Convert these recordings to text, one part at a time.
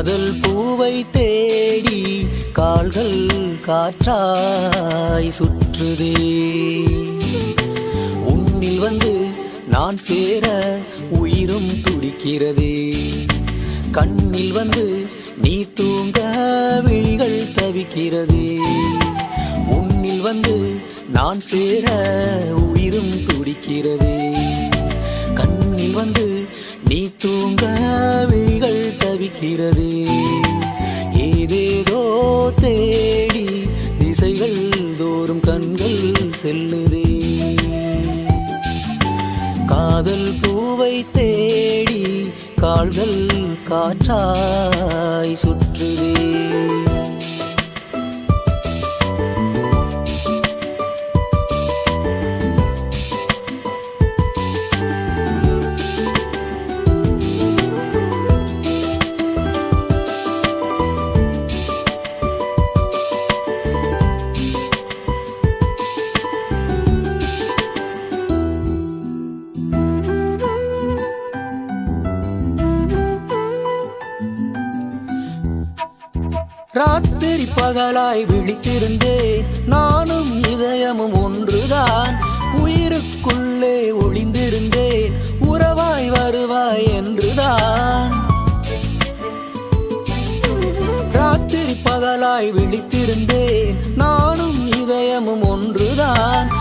காதல் பூவை தேடி கால்கள் காற்றாய் சுற்றுதே. உன்னில் வந்து நான் சேர உயிரும் துடிக்கிறதே. கண்ணில் வந்து நீ தூங்க விழிகள் தவிக்கிறதே. உன்னில் வந்து நான் சேர உயிரும் துடிக்கிறதே. கண்ணில் வந்து நீ தூங்க இருக்கிறதே ஏதேதோ தேடி திசைகள் தோறும் கண்கள் செல்லுதே. காதல் பூவை தேடி கால்கள் காற்றாய் சுற்றுதே. ராத்திரி பகலாய் விழித்திருந்தே நானும் இதயமும் ஒன்றுதான். உயிருக்குள்ளே ஒளிந்திருந்தே உறவாய் வருவாய் என்றுதான். ராத்திரி பகலாய் விழித்திருந்தே நானும் இதயமும் ஒன்றுதான்.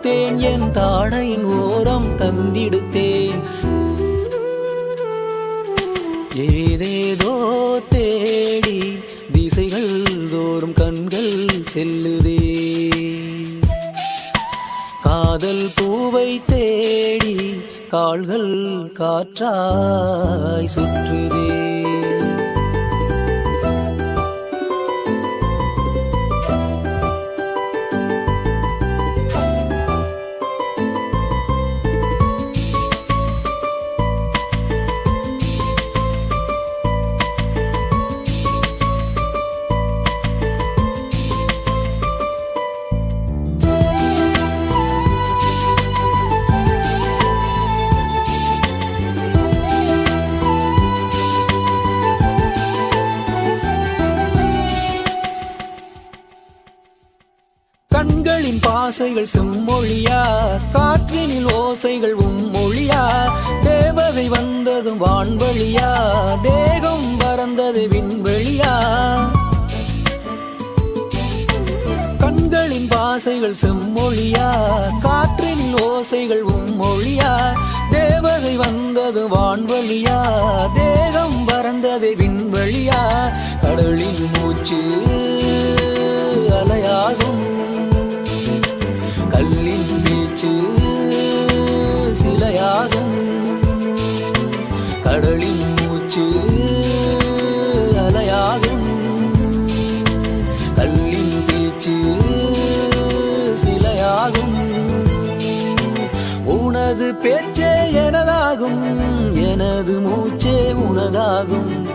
கொடுத்தேன் என் தாடையின் ஓரம் தந்திடுத்தேன். ஏதேதோ தேடி திசைகள் தோறும் கண்கள் செல்லுதே. காதல் பூவை தேடி கால்கள் காற்றாய் சுற்றுதே. கண்களின் பாசைகள் செம்மொழியா? காற்றினில் ஓசைகள் உம்மொழியா? தேவதை வந்ததும் வான்வழியா? தேகம் பறந்தது விண்வெளியா? கண்களின் பாசைகள் செம்மொழியா? காற்றினில் ஓசைகள் உம்மொழியா? தேவதை வந்தது வான்வழியா? கல்லின் சிலையாகும். கடலின் மூச்சு அலையாகும். கல்லின் பேச்சு சிலையாகும். உனது பேச்சே எனதாகும் எனது மூச்சே உனதாகும்.